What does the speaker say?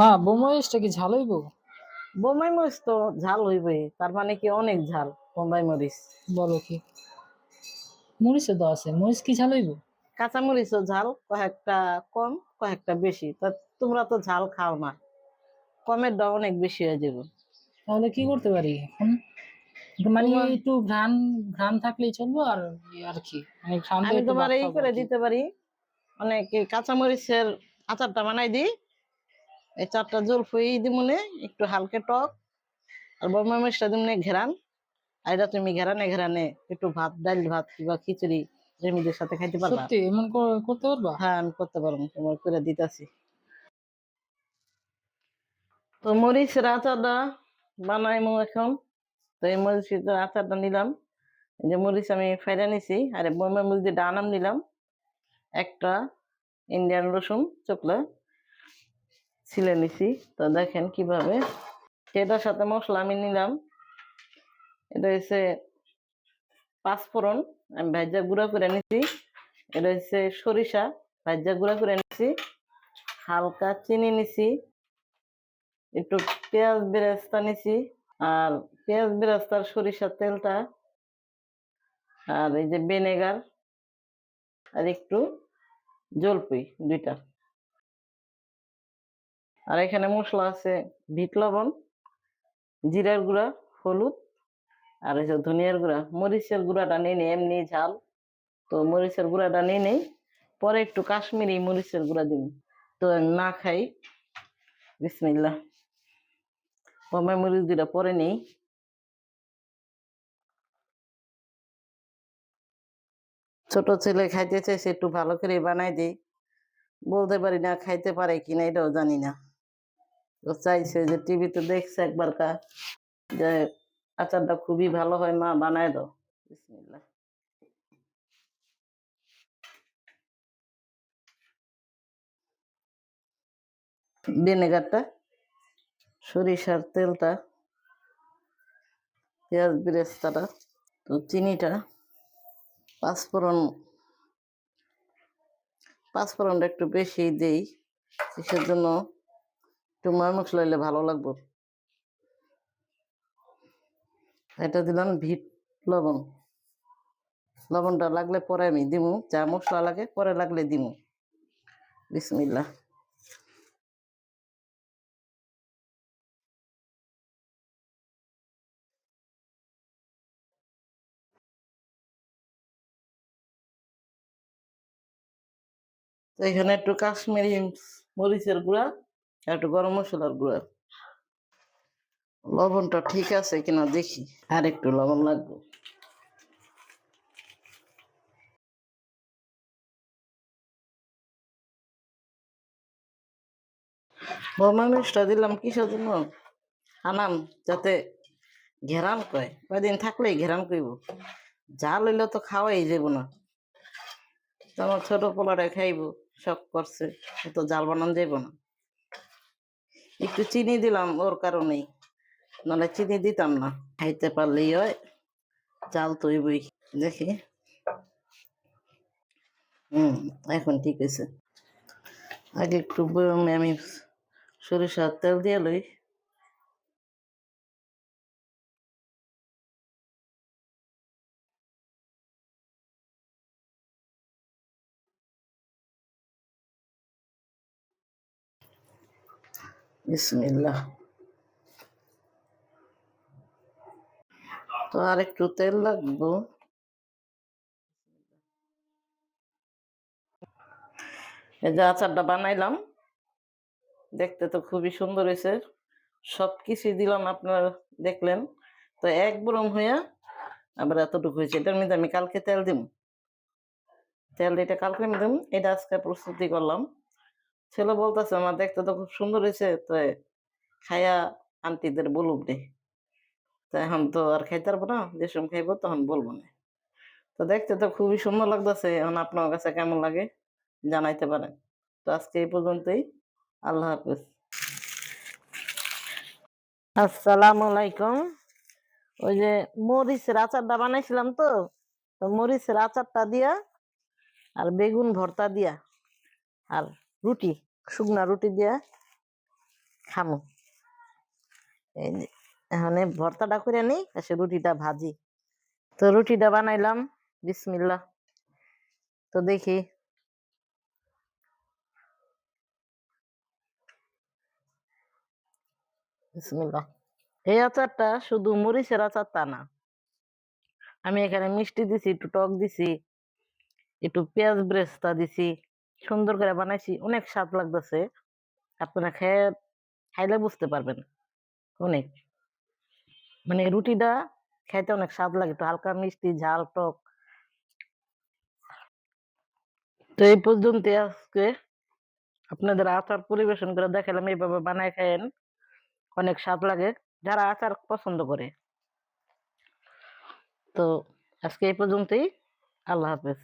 মা বোমরিচটা কি ঝাল হইব? বোম্বাই মরিচ তো ঝাল হইবে তার মানে কি অনেক ঝাল বোম্বাই মরিচ বলো কি? মরিচও তো আছে মরিচ কি ঝাল হইব? কাঁচা মরিচও ঝাল কয়েকটা কম কয়েকটা বেশি তা তোমরা তো ঝাল খাও না কমের দাম অনেক বেশি হয়ে যাবে। তাহলে কি করতে পারি এখন? মানে একটু ঘ্রাণ ঘ্রাণ থাকলেই চলবো আর আর কি? মানে ঘ্রাণ আমি তোমার এই করে দিতে পারি অনেক এই কাঁচা মরিচের আচারটা বানাই দিই এই চারটা জলফই দিমুনে একটু হালকা টক আর বর্মা মরিচটা দিমুনে ঘেরান। আর এটা তুমি ঘেরানে ঘেরানে একটু ভাত ডাল ভাত কিংবা খিচুড়ি রেমিদের সাথে খাইতে পারবা। সত্যি? এমন করতে পারবা? হ্যাঁ আমি করতে পারব তোমার করে দিতেছি। তো মরিচের আচারটা বানাই বানাইমু এখন। তো এই মরিচের আচারটা নিলাম এই যে মরিচ আমি ফাইরা নিছি আর বোম্বাই মরিচ দিয়ে ডানাম নিলাম। একটা ইন্ডিয়ান রসুন চকলা ছিলে নিছি। তো দেখেন কীভাবে। এটার সাথে মশলা আমি নিলাম। এটা হচ্ছে পাঁচফোড়ন আমি ভাজা গুঁড়া করে নিছি। এটা হচ্ছে সরিষা। ভাজা গুঁড়া করে নিছি। হালকা চিনি নিছি। একটু পেঁয়াজ বেরেস্তা নিছি। আর পেঁয়াজ বেরেস্তার সরিষার তেলটা। আর এই যে ভিনেগার। আর একটু জলপুই দুইটা। আর এখানে মশলা আছে বিট লবণ, জিরার গুঁড়া, হলুদ, আর এই যে ধনিয়ার গুঁড়া। মরিচের গুঁড়াটা নিয়ে নেই এমনি ঝাল। তো মরিচের গুঁড়াটা নিয়ে নেই। পরে একটু কাশ্মীরি মরিচের গুঁড়া দিন তো না খাই। বিসমিল্লা বোম্বাই মরিচ দুটা পরে নেই। ছোট ছেলে খাইতে চাইছে, একটু ভালো করে বানাই দিই। বলতে পারি না, খাইতে পারে কিনা, এটাও জানি না। ও চাইছে যে টিভিতে দেখছে একবার কা, যে আচারটা খুবই ভালো হয়, মা বানায় দাও। বিসমিল্লাহ। ভিনেগারটা, সরিষার তেলটা, পেঁয়াজ বিরেস্তাটা, তো চিনিটা, পাঁচফোড়ন, পাঁচফোড়নটা একটু বেশি দেই কিসের জন্য একটু ময় মশলা ভালো লাগবো। এটা দিলাম ভিট লবণ। লবণটা লাগলে পরে আমি দিমু, যা মশলা লাগে পরে লাগলে দিমু। বিসমিল্লা এখানে একটু কাশ্মীরি মরিচের গুঁড়া। একটু গরম মশলার গুঁড়া। লবণটা ঠিক আছে কিনা দেখি, আর একটু লবণ লাগবে। বর্মা মিষ্টা দিলাম কিসের জন্য? আনাম, যাতে ঘেরান কয় কয়দিন থাকলেই ঘেরান কইব জাল হইলে তো খাওয়াই যাব না। আমার ছোট পোলারে খাইব, শখ করছে তো জাল বানান যাইব না। একটু চিনি দিলাম ওর কারণেই। নাহলে চিনি দিতাম না। খাইতে পারলেই হয় চাল তৈবই। দেখি। হুম, এখন ঠিক আছে আগে একটু আমি সরিষার তেল দিয়ে লই। বিসমিল্লাহ। তো আর একটু তেল লাগবো। এই যে আচারটা বানাইলাম, দেখতে তো খুবই সুন্দর হয়েছে। সব কিছুই দিলাম আপনারা দেখলেন। তো এক বরম হইয়া আবার এতটুকু হয়েছে। এটার মধ্যে আমি কালকে তেল দিম। তেল এটা কালকে আমি দিম। এটা আজকে প্রস্তুতি করলাম। ছেলে বলতেছে আমার দেখতে তো খুব সুন্দর হয়েছে তো খায়া আন্টিদের বলুক দে তো এখন তো আর খাইতে পারব না, যে সময় খাইবো তখন বলব না। তো দেখতে তো খুবই সুন্দর লাগতেছে, এখন আপনার কাছে কেমন লাগে জানাইতে পারেন। তো আজকে এই পর্যন্তই, আল্লাহ হাফিজ। আসসালামু আলাইকুম। ওই যে মরিচের আচারটা বানাইছিলাম তো মরিচের আচারটা দিয়া আর বেগুন ভর্তা দিয়া। আর রুটি, শুকনা রুটি দিয়া খামু। এই এখন ভর্তাটা করে নিই সে রুটিটা ভাজি। তো রুটিটা বানাইলাম বিসমিল্লা তো দেখি। এই আচারটা শুধু মরিচের আচার তা না। আমি এখানে মিষ্টি দিছি, একটু টক দিছি, একটু পেঁয়াজ ব্রেস্তা দিছি। সুন্দর করে বানাইছি, অনেক স্বাদ লাগতেছে। আপনারা খেয়ে খাইলে বুঝতে পারবেন। অনেক। মানে রুটিটা খাইতে অনেক স্বাদ লাগে, একটু হালকা মিষ্টি, ঝাল, টক। তো এই পর্যন্ত আজকে আপনাদের আচার পরিবেশন করে দেখালাম, এইভাবে বানায় খায়েন অনেক স্বাদ লাগে, যারা আচার পছন্দ করে। তো আজকে এই পর্যন্তই। আল্লাহ হাফেজ।